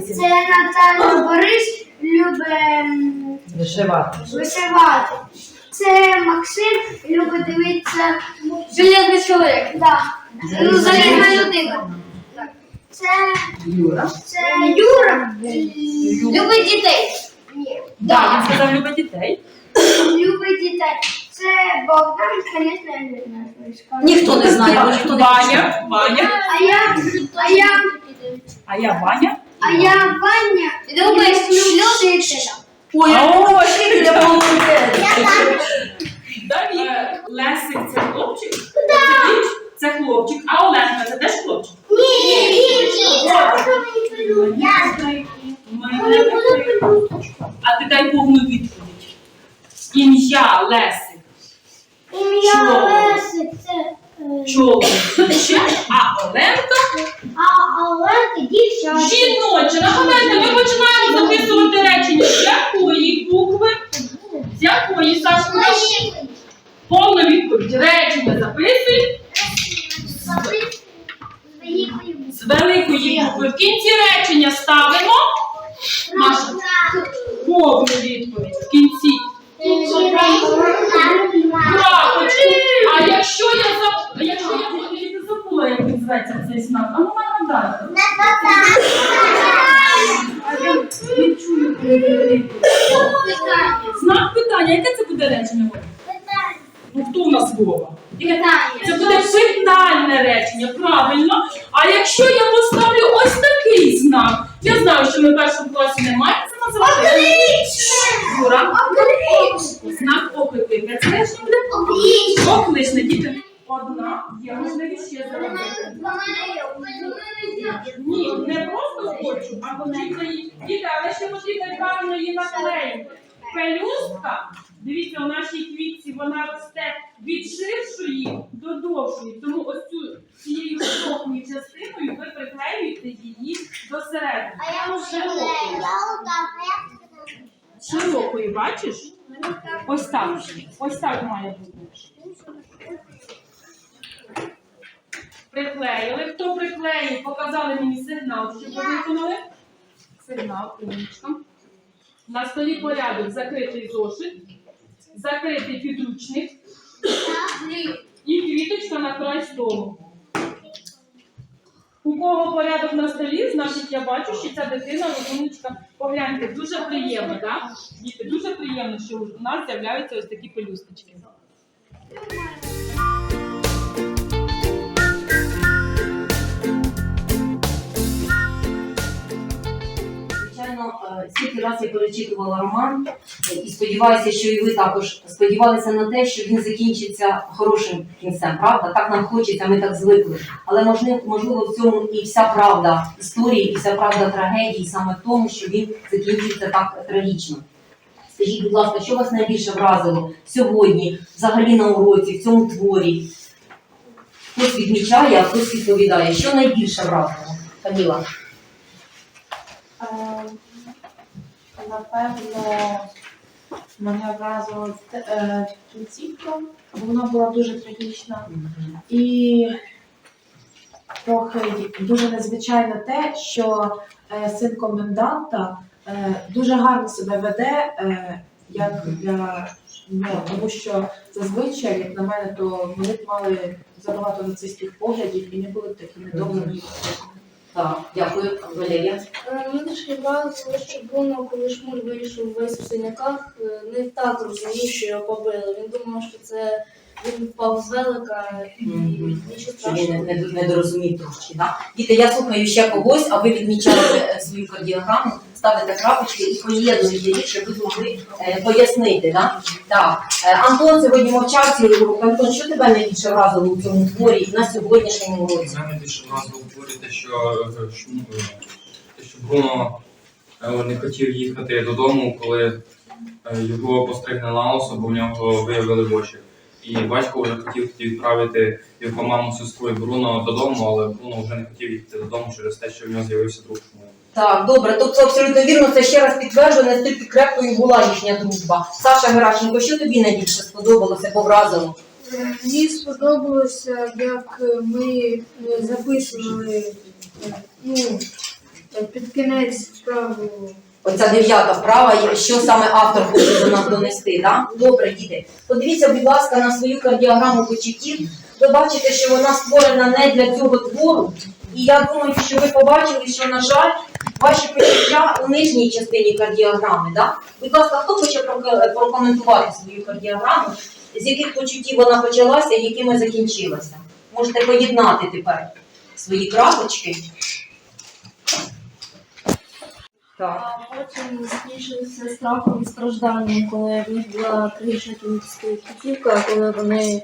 Це Наталя Це Наталя Борис любить Вишивати. вишивати. Це Максим любить дивитися Железний чоловік. Да. Ну, залізна людина. Це, Юра. це Юра любить дітей. Ні. Так, він сказав любить дітей. Любить дітей. Це Богдан, звісно, я не знаю. що сказати. Ніхто не знає, бо ніхто не Ваня. Ваня. А я, а я, А я Ваня. А я Ваня любить вчителя. Ой, О, вчителя молодець. Давід. Лесик це хлопчик? Це хлопчик. А Оленка це теж хлопчик? Мене не А ти дай повну відповідь. Ім'я Лесик. Ім'я Лесик, це е, Чоловіче, а Оленка а Оленка дівчата. жіноче. Нагадайте, ми починаємо записувати речення. З якої букви? З якої Сашка? Повна відповідь. Речення записуй з великої букви. В кінці речення ставимо. Маша, повну відповідь. В кінці. Браво! А якщо я заб... а якщо я я забула, як він зветься цей знак, а ну нагадайте. А я не чую відповідь. Знак питання, яке це буде речення? Оля? Ну хто у нас Вова? Це буде питальне речення, правильно. А якщо я поставлю ось такий знак, я знаю, що ми в першому класі не маємо це називати. Юра, знак оклику. Яке це речення буде? Окличне, діти. Одна є можливість ще заробити. Ні, не просто хочу, а потрібно її. Діти, але ще потрібно правильно її наклеїти. Пелюстка, дивіться, у нашій квітці вона росте від ширшої до довшої. Тому ось цю цією широкою частиною ви приклеюєте її до середини. Широкою, бачиш? Ось так. Ось так має бути. Приклеїли. Хто приклеїв, показали мені сигнал, що ви виконали. Сигнал, умничка. На столі порядок закритий зошит, закритий підручник і квіточка на край столу. У кого порядок на столі, значить я бачу, що ця дитина розумничка. Погляньте, дуже приємно, так? Діти, дуже приємно, що у нас з'являються ось такі пелюсточки. Е, скільки раз я перечитувала роман, е, і сподіваюся, що і ви також сподівалися на те, що він закінчиться хорошим кінцем. Правда, так нам хочеться, ми так звикли. Але можливо, можливо, в цьому і вся правда історії, і вся правда трагедії, саме в тому, що він закінчиться так трагічно. Скажіть, будь ласка, що вас найбільше вразило сьогодні, взагалі на уроці, в цьому творі? Хтось відмічає, а хтось відповідає. Що найбільше вразило? Каміла? Напевно, мене вразило е, кінцівка, бо вона була дуже трагічна. І трохи дуже незвичайно те, що е, син коменданта е, дуже гарно себе веде, як для ну, тому що зазвичай, як на мене, то вони б мали забагато нацистських поглядів і не були б такими добрими. Так, дякую, Валерія. Мені трішки бавилося, що Бруно, коли шмуль вийшов весь в синяках, е, не так розумів, що його побили. Він думав, що це він впав з велика і нічого він не, не, не дорозумів трошки. Да? Діти, я слухаю ще когось, а ви відмічаєте е, свою кардіограму, ставите крапочки і поєднуєте їх, щоб ви змогли е, пояснити. Да? Так. Е, Антон сьогодні мовчав цілий урок. Антон, що тебе найбільше вразило у цьому творі на сьогоднішньому уроці? Мене більше вразило те, що, е, Шм- е, що Бруно не хотів їхати додому, коли його постригне на лосо, бо в нього виявили очі. І батько вже хотів відправити його маму, сестру і Бруно додому, але Бруно вже не хотів їхати додому через те, що в нього з'явився друг. Так, добре, тобто абсолютно вірно, це ще раз підтверджує, наскільки крепкою була їхня дружба. Саша Геращенко, що тобі найбільше сподобалося, повразило? Мені сподобалося, як ми е, записували е, ну, Під кінець справу. Оця дев'ята вправа, що саме автор хоче до нас донести. Да? Добре, діти. Подивіться, будь ласка, на свою кардіограму почуттів. Ви бачите, що вона створена не для цього твору. І я думаю, що ви побачили, що, на жаль, ваші почуття у нижній частині кардіограми. Да? Будь ласка, хто хоче прокоментувати свою кардіограму, з яких почуттів вона почалася і якими закінчилася? Можете поєднати тепер свої крапочки. Так. А потім закінчилися страхом і стражданням, коли в них була трагічна кінцівка, коли вони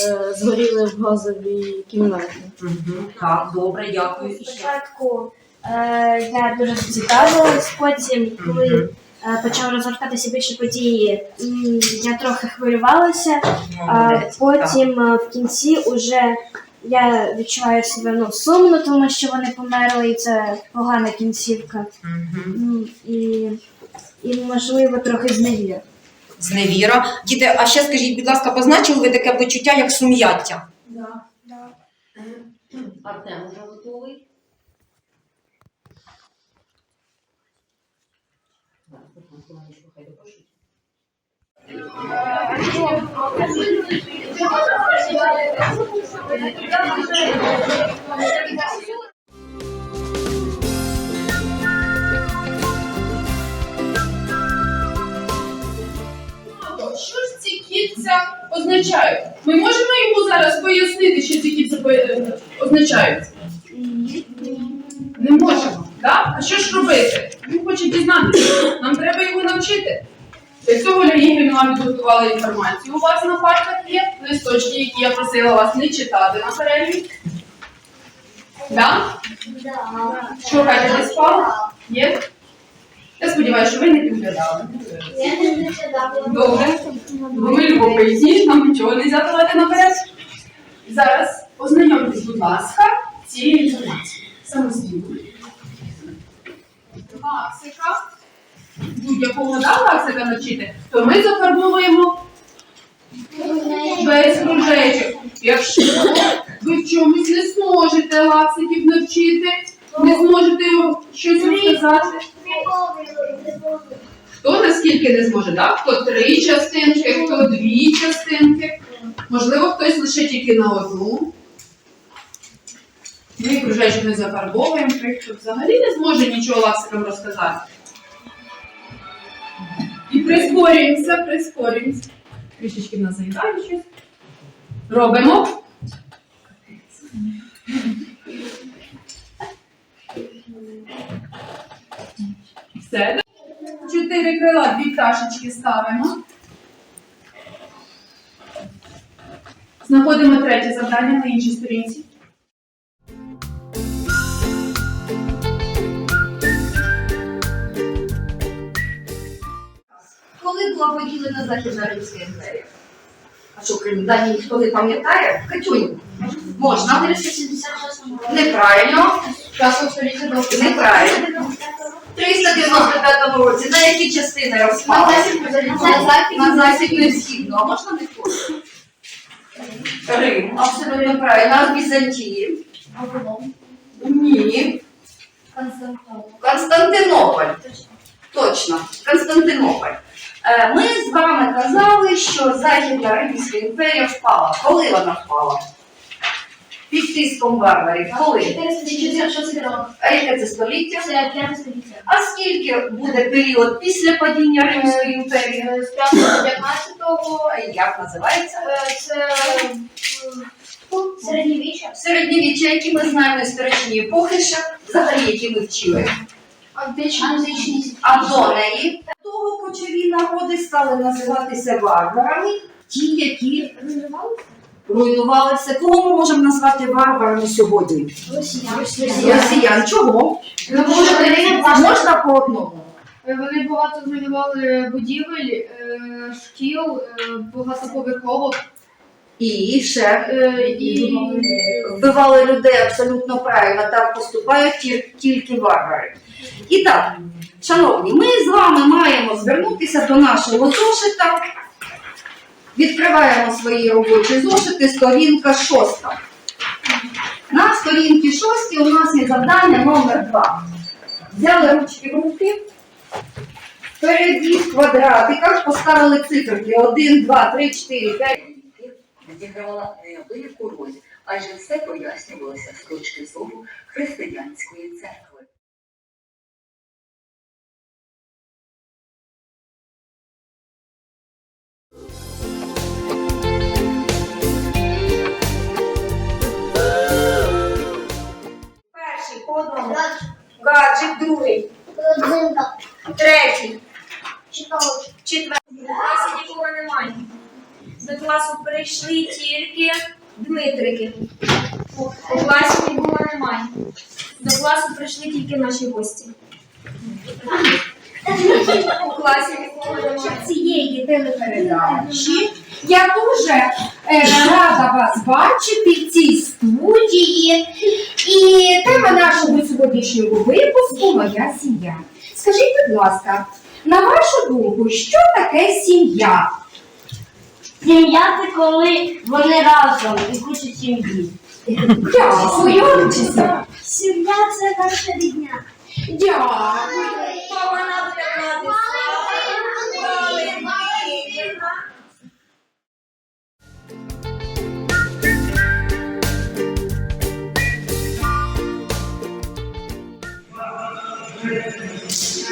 е, згоріли в газовій кімнаті. Мгм. Так, добре, дякую. І ще. Спочатку е, я дуже зацікавилась, потім, коли е, почав розгортатися більше події, м, я трохи хвилювалася, а Молодець. потім е, в кінці уже я відчуваю себе ну, сумно, тому що вони померли, і це погана кінцівка. Мгм. М, І, і можливо, трохи зневір. Зневіра. Діти, а ще скажіть, будь ласка, позначили ви таке почуття, як сум'яття? Артем вже готовий. Що означають? Ми можемо йому зараз пояснити, що ці кільця е, означають? Не можемо. Так? А що ж робити? Він хоче дізнатися. Нам треба його навчити. Для цього Оля Ігорівна вам підготувала інформацію. У вас на партах є листочки, які я просила вас не читати на перерві. Так? Що Катя, не спала? Є? Я сподіваюся, що ви не підглядали. Я не зачитала. Добре. Бо ми любимо поясніть, нам нічого не можна наперед. Зараз ознайомтесь, будь ласка, цією інформацією. Самостійно. Лаксика. Будь-якого да, лаксика навчити, то ми зафарбовуємо без кружечок. Якщо ви в чомусь не зможете лаксиків навчити, не зможете щось розказати. Хто наскільки не зможе, так? Хто три частинки, хто дві частинки. Можливо, хтось лише тільки на одну. Ми кружечок не зафарбовуємо, хто взагалі не зможе нічого лаксикам розказати. І прискорюємося, прискорюємося. Трішечки в нас заїдає щось. Робимо. Все. Чотири крила, дві пташечки ставимо. Знаходимо третє завдання на іншій сторінці. Коли була поділена Західна Римська імперія? А що, крім Данії ніхто не пам'ятає? Катюнь, можна? Неправильно. Часом століття довго. Неправильно. 395 році на які частини розпали? На західну і східну. А можна не? Рим, абсолютно правильно. А Візантії? Ні. Константинополь. Точно, Константинополь. Е, Ми з вами казали, що Західна Римська імперія впала. Коли вона впала? Під тиском варварів. Коли? 446 років. А яке це століття? Це 5 століття. А скільки буде період після падіння Римської імперії? З 5 до 15-го. Як називається? Це середньовіччя. Середньовіччя, які ми знаємо історичні епохи, ще взагалі які ми вчили. Античність. А до неї того кочові народи стали називатися варварами, ті, які руйнували все. Кого ми можемо назвати варварами сьогодні? Росіян. Чого? Можна по одному? Вони багато зруйнували будівель, е, шкіл, е, багатоповерховок І ще е, і вбивали людей абсолютно правильно, так поступають ті- тільки варвари. І так, шановні, ми з вами маємо звернутися до нашого зошита. Відкриваємо свої робочі зошити, сторінка шоста. На сторінці шостій у нас є завдання номер два. Взяли ручки в руки, впереді в квадратиках поставили циферки 1, 2, 3, 4, 5. відігравала неабияку роль, адже все пояснювалося з точки зору християнської церкви. По одному. Гаджик, другий, Родзинка. третій, Читалочка. четвертий. У класі нікого немає. До класу прийшли тільки Дмитрики. У класі нікого немає. До класу прийшли тільки наші гості. У класі нікого немає. цієї телепередачі. Я дуже е, рада вас бачити в цій студії. І тема нашого сьогоднішнього випуску Моя сім'я. Скажіть, будь ласка, на вашу думку, що таке сім'я? Сім'я це коли вони разом і куча сім'ї. Дякую. Сім'я це наша рідня. Дякую. Буде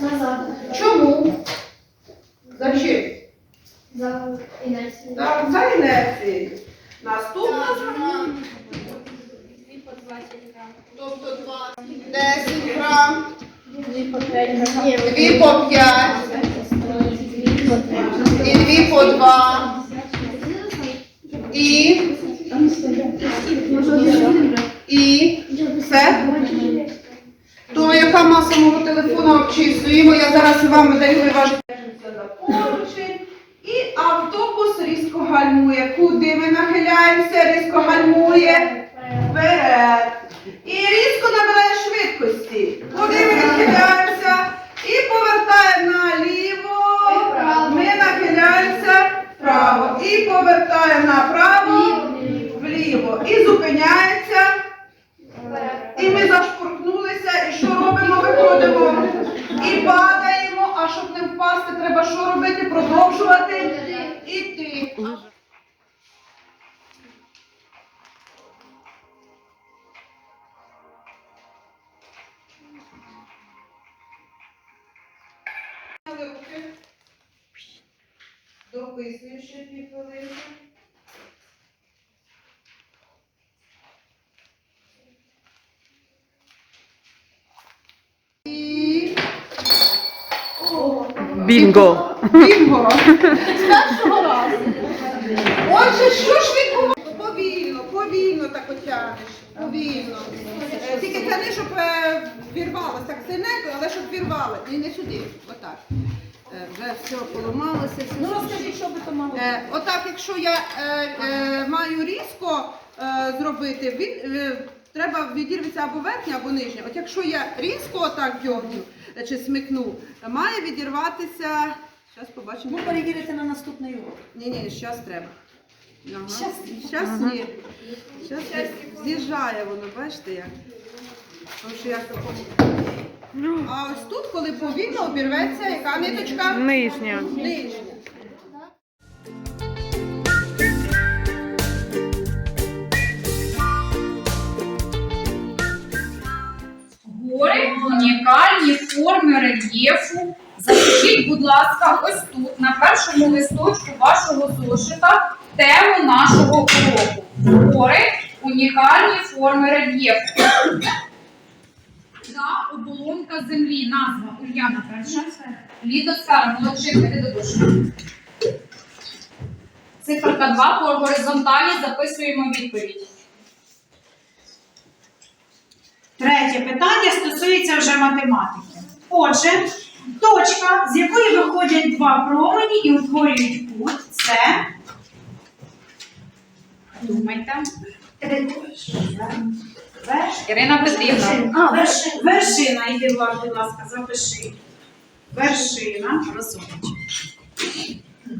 Назад. Чому? За чим? За інерцією. Так, за інерцією. Наступна. Тобто 10 грам, 2 по 5, і 2 по 2, і, і, все. То яка маса мого телефону обчислюємо, я зараз вам даю за поручень. І автобус різко гальмує. Куди ми нахиляємося? Різко гальмує вперед. Дописую ще дві хвилинки. Бінго. Бінго! З першого разу. Отже, що ж відбувається? повільно повільно так отягнеш. Повільно. Е, Тільки тяни, щоб е, вірвалося. Так сильненько, але щоб вірвалося. І не сюди. Отак. Е, Вже все поламалося. все Ну розкажіть, що би то мало. Е, Отак, якщо я е, е, маю різко е, зробити, він, е, треба відірветься або верхня, або нижня. От якщо я різко отак дьогню е, чи смикну, має відірватися. Зараз побачимо. Ну, перевірити на наступний урок. Ні, ні, зараз треба. Ага. Щас ні. Щас з'їжджає воно, бачите як. Тому що я А ось тут, коли повільно обірветься, яка ниточка? Нижня. Нижня. Гори унікальні форми рельєфу. Запишіть, будь ласка, ось тут, на першому листочку вашого зошита, тему нашого уроку. Гори унікальні форми рельєфу. Та оболонка землі. Назва Ульяна перша. Літосфера, молодший, іди до дошки. Циферка 2 по горизонталі записуємо відповідь. Третє питання стосується вже математики. Отже, точка, з якої виходять два промені і утворюють кут, це. Думайте. Ірина Петрівна. А, вершина. Вершина, Влад, будь ласка, запиши. Вершина.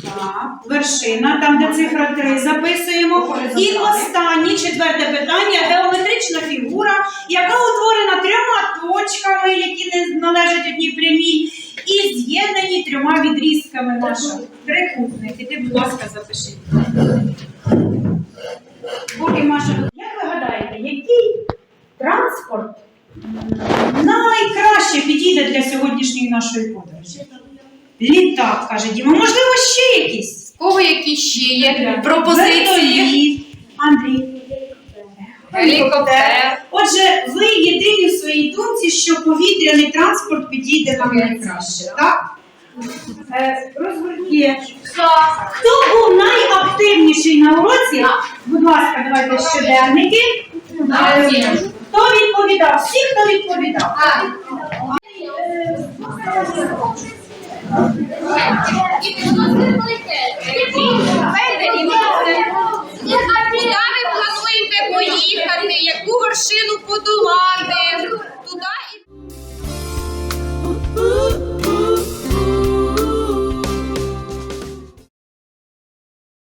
Так, вершина, там, де цифра 3, записуємо. І останнє, четверте питання, геометрична фігура, яка утворена трьома точками, які не належать одній прямій, і з'єднані трьома відрізками нашого. Трикутник. Іди, будь ласка, запиши. Поки Маша, як ви гадаєте, який транспорт найкраще підійде для сьогоднішньої нашої подорожі? Літак, каже Діма. Можливо, ще якісь? Кого які ще є Вертоліт. Андрій. Гелікоптер. Отже, ви єдині в своїй думці, що повітряний транспорт підійде нам найкраще, так? Е, Розгорніть. Хто був найактивніший на уроці? Будь ласка, давайте щоденники. Е, відповідав? Всі, хто відповідав. Куди ви плануєте поїхати? Яку вершину подолати?